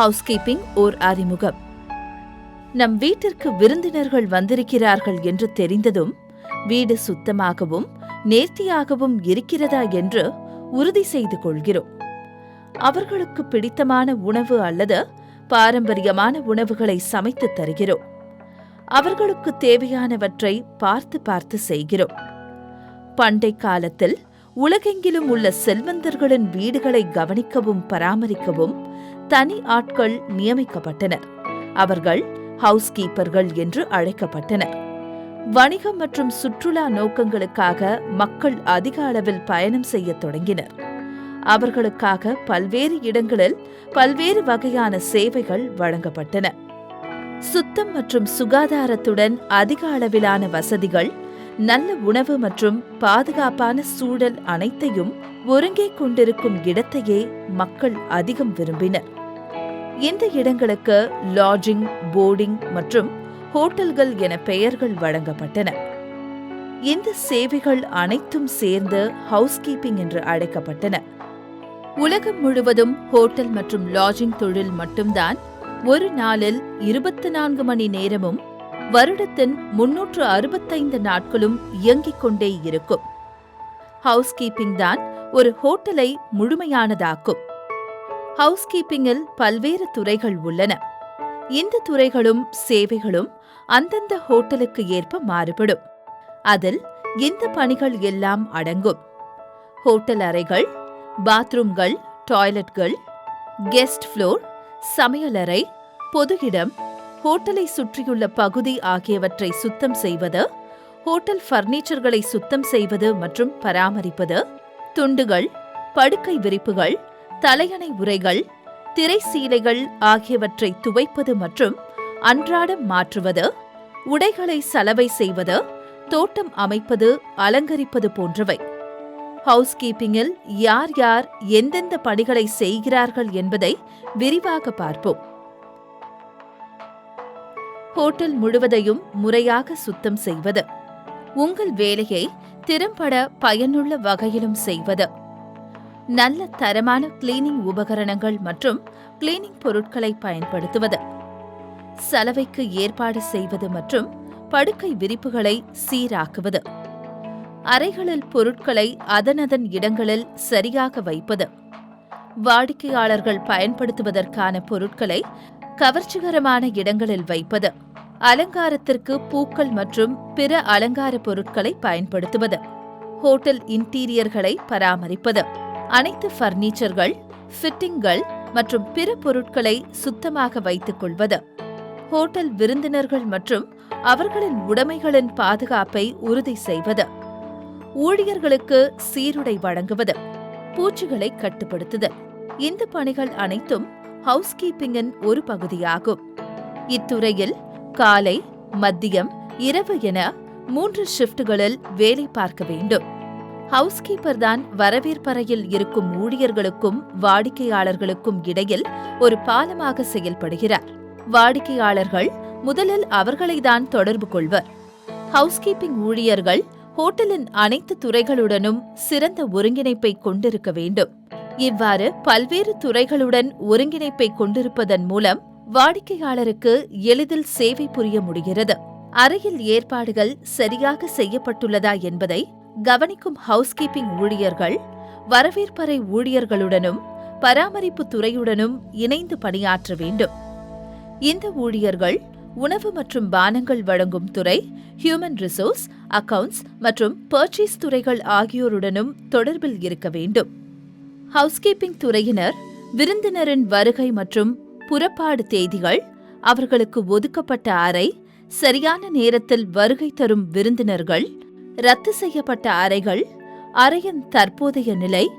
Housekeeping ஓர் அறிமுகம். நம் வீட்டிற்கு விருந்தினர்கள் வந்திருக்கிறார்கள் என்று தெரிந்ததும் வீடு சுத்தமாகவும் நேர்த்தியாகவும் இருக்கிறதா என்று உறுதி செய்து கொள்கிறோம். அவர்களுக்கு பிடித்தமான உணவு அல்லது பாரம்பரியமான உணவுகளை சமைத்து தருகிறோம். அவர்களுக்கு தேவையானவற்றை பார்த்து பார்த்து செய்கிறோம். பண்டை காலத்தில் உலகெங்கிலும் உள்ள செல்வந்தர்களின் வீடுகளை கவனிக்கவும் பராமரிக்கவும் தனி ஆட்கள் நியமிக்கப்பட்டனர். அவர்கள் ஹவுஸ் கீப்பர்கள் என்று அழைக்கப்பட்டனர். வணிகம் மற்றும் சுற்றுலா நோக்கங்களுக்காக மக்கள் அதிக அளவில் பயணம் செய்யத் தொடங்கினர். அவர்களுக்காக பல்வேறு இடங்களில் பல்வேறு வகையான சேவைகள் வழங்கப்பட்டன. சுத்தம் மற்றும் சுகாதாரத்துடன் அதிக அளவிலான வசதிகள் நல்ல உணவு மற்றும் பாதுகாப்பான சூழல் அனைத்தையும் ஒருங்கே கொண்டிருக்கும் இடத்தையே மக்கள் அதிகம் விரும்பினர். இந்த இடங்களுக்கு லாட்ஜிங் போர்டிங் மற்றும் ஹோட்டல்கள் என பெயர்கள் வழங்கப்பட்டன. இந்த சேவைகள் அனைத்தும் சேர்ந்து ஹவுஸ்கீப்பிங் என்று அழைக்கப்பட்டன. உலகம் முழுவதும் ஹோட்டல் மற்றும் லாட்ஜிங் தொழில் மட்டும்தான் ஒரு நாளில் இருபத்தி நான்கு மணி நேரமும் வருடத்தின் முன்னூற்று அறுபத்தைந்து நாட்களும் இயங்கிக் கொண்டே இருக்கும். ஹவுஸ்கீப்பிங் தான் ஒரு ஹோட்டலை முழுமையானதாக்கும். ஹவுஸ்கீப்பிங்கில் பல்வேறு துறைகள் உள்ளன. இந்த துறைகளும் சேவைகளும் அந்தந்த ஹோட்டலுக்கு ஏற்ப மாறுபடும். அதில் இந்த பணிகள் எல்லாம் அடங்கும்? ஹோட்டல் அறைகள் பாத்ரூம்கள் டாய்லெட்கள் கெஸ்ட் ஃப்ளோர் சமையலறை பொது இடம் ஹோட்டலை சுற்றியுள்ள பகுதி ஆகியவற்றை சுத்தம் செய்வது ஹோட்டல் ஃபர்னிச்சர்களை சுத்தம் செய்வது மற்றும் பராமரிப்பது துண்டுகள் படுக்கை விரிப்புகள் தலையணை உரைகள் திரைசீலைகள் ஆகியவற்றை துவைப்பது மற்றும் அன்றாடம் மாற்றுவது உடைகளை சலவை செய்வது தோட்டம் அமைப்பது அலங்கரிப்பது போன்றவை. ஹவுஸ்கீப்பிங்கில் யார் யார் எந்தெந்த பணிகளை செய்கிறார்கள் என்பதை விரிவாக பார்ப்போம். ஹோட்டல் முழுவதையும் முறையாக சுத்தம் செய்வது. உங்கள் வேலையை திறம்பட பயனுள்ள வகையிலும் செய்வது. நல்ல தரமான கிளீனிங் உபகரணங்கள் மற்றும் கிளீனிங் பொருட்களை பயன்படுத்துவது சலவைக்கு ஏற்பாடு செய்வது மற்றும் படுக்கை விரிப்புகளை சீராக்குவது அறைகளில் பொருட்களை அதனதன் இடங்களில் சரியாக வைப்பது வாடிக்கையாளர்கள் பயன்படுத்துவதற்கான பொருட்களை கவர்ச்சிகரமான இடங்களில் வைப்பது அலங்காரத்திற்கு பூக்கள் மற்றும் பிற அலங்கார பொருட்களை பயன்படுத்துவது ஹோட்டல் இன்டீரியர்களை பராமரிப்பது. அனைத்து ஃபர்னிச்சர்கள் ஃபிட்டிங்கள் மற்றும் பிற பொருட்களை சுத்தமாக வைத்துக் கொள்வது. ஹோட்டல் விருந்தினர்கள் மற்றும் அவர்களின் உடைமைகளின் பாதுகாப்பை உறுதி செய்வது. ஊழியர்களுக்கு சீருடை வழங்குவது. பூச்சிகளை கட்டுப்படுத்துதல். இந்த பணிகள் அனைத்தும் ஹவுஸ்கீப்பிங்கின் ஒரு பகுதியாகும். இத்துறையில் காலை மதியம் இரவு என மூன்று ஷிப்டுகளில் வேலை பார்க்க வேண்டும். ஹவுஸ்கீப்பர் தான் வரவேற்பறையில் இருக்கும் ஊழியர்களுக்கும் வாடிக்கையாளர்களுக்கும் இடையில் ஒரு பாலமாக செயல்படுகிறார். வாடிக்கையாளர்கள் முதலில் அவர்களைதான் தொடர்பு கொள்வர். ஹவுஸ்கீப்பிங் ஊழியர்கள் ஹோட்டலின் அனைத்து துறைகளுடனும் சிறந்த ஒருங்கிணைப்பை கொண்டிருக்க வேண்டும். இவ்வாறு பல்வேறு துறைகளுடன் ஒருங்கிணைப்பை கொண்டிருப்பதன் மூலம் வாடிக்கையாளருக்கு எளிதில் சேவை புரிய முடிகிறது. அறையில் ஏற்பாடுகள் சரியாக செய்யப்பட்டுள்ளதா என்பதை கவனிக்கும் ஹவுஸ்கீப்பிங் ஊழியர்கள் வரவேற்பறை ஊழியர்களுடனும் பராமரிப்பு துறையுடனும் இணைந்து பணியாற்ற வேண்டும். இந்த ஊழியர்கள் உணவு மற்றும் பானங்கள் வழங்கும் துறை ஹியூமன் ரிசோர்ஸ் அக்கவுண்ட்ஸ் மற்றும் பர்ச்சேஸ் துறைகள் ஆகியோருடனும் தொடர்பில் இருக்க வேண்டும். ஹவுஸ்கீப்பிங் துறையினர் விருந்தினரின் வருகை மற்றும் புறப்பாடு தேதிகள் அவர்களுக்கு ஒதுக்கப்பட்ட அறை சரியான நேரத்தில் வருகை தரும் விருந்தினர்கள் ரத்து செய்யப்பட்ட அறைகள் அறையின் தற்போதைய நிலை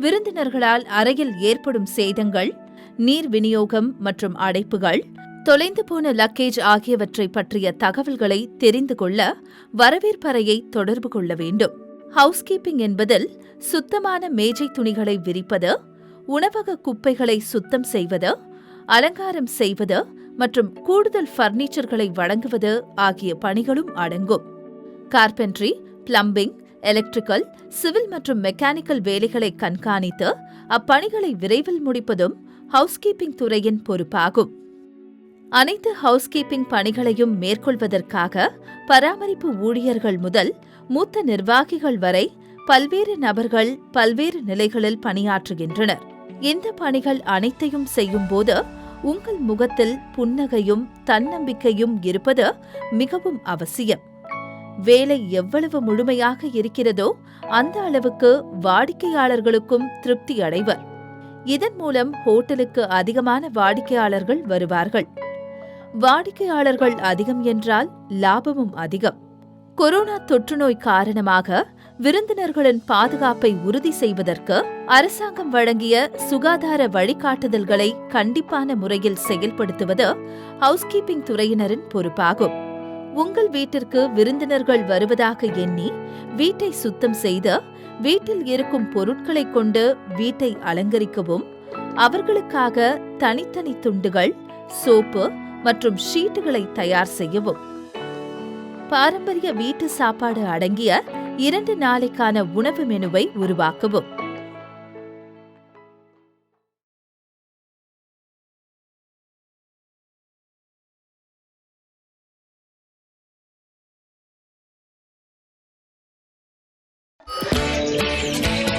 விருந்தினர்களால் அறையில் ஏற்படும் சேதங்கள் நீர் விநியோகம் மற்றும் அடைப்புகள் தொலைந்து போன லக்கேஜ் ஆகியவற்றை பற்றிய தகவல்களை தெரிந்து கொள்ள வரவேற்பறையை தொடர்பு கொள்ள வேண்டும். ஹவுஸ்கீப்பிங் என்பதில் சுத்தமான மேஜை துணிகளை விரிப்பது உணவக குப்பைகளை சுத்தம் செய்வது அலங்காரம் செய்வது மற்றும் கூடுதல் ஃபர்னிச்சர்களை வழங்குவது ஆகிய பணிகளும் அடங்கும். கார்பென்ட்ரி பிளம்பிங் எலக்ட்ரிக்கல் சிவில் மற்றும் மெக்கானிக்கல் வேலைகளை கண்காணித்து அப்பணிகளை விரைவில் முடிப்பதும் ஹவுஸ்கீப்பிங் துறையின் பொறுப்பாகும். அனைத்து ஹவுஸ்கீப்பிங் பணிகளையும் மேற்கொள்வதற்காக பராமரிப்பு ஊழியர்கள் முதல் மூத்த நிர்வாகிகள் வரை பல்வேறு நபர்கள் பல்வேறு நிலைகளில் பணியாற்றுகின்றனர். இந்த பணிகள் அனைத்தையும் செய்யும்போது உங்கள் முகத்தில் புன்னகையும் தன்னம்பிக்கையும் இருப்பது மிகவும் அவசியம். வேலை எவ்வளவு முழுமையாக இருக்கிறதோ அந்த அளவுக்கு வாடிக்கையாளர்களுக்கும் திருப்தி அடைவர். இதன் மூலம் ஹோட்டலுக்கு அதிகமான வாடிக்கையாளர்கள் வருவார்கள். வாடிக்கையாளர்கள் அதிகம் என்றால் லாபமும் அதிகம். கொரோனா தொற்றுநோய் காரணமாக விருந்தினர்களின் பாதுகாப்பை உறுதி செய்வதற்கு அரசாங்கம் வழங்கிய சுகாதார வழிகாட்டுதல்களை கண்டிப்பான முறையில் செயல்படுத்துவது ஹவுஸ்கீப்பிங் துறையினரின் பொறுப்பாகும். உங்கள் வீட்டிற்கு விருந்தினர்கள் வருவதாக எண்ணி வீட்டை சுத்தம் செய்து வீட்டில் இருக்கும் பொருட்களைக் கொண்டு வீட்டை அலங்கரிக்கவும் அவர்களுக்காக தனித்தனி துண்டுகள் சோப்பு மற்றும் ஷீட்டுகளை தயார் செய்யவும். பாரம்பரிய வீட்டு சாப்பாடு அடங்கிய இரண்டு நாளைக்கான உணவு மெனுவை உருவாக்கவும். Thank you.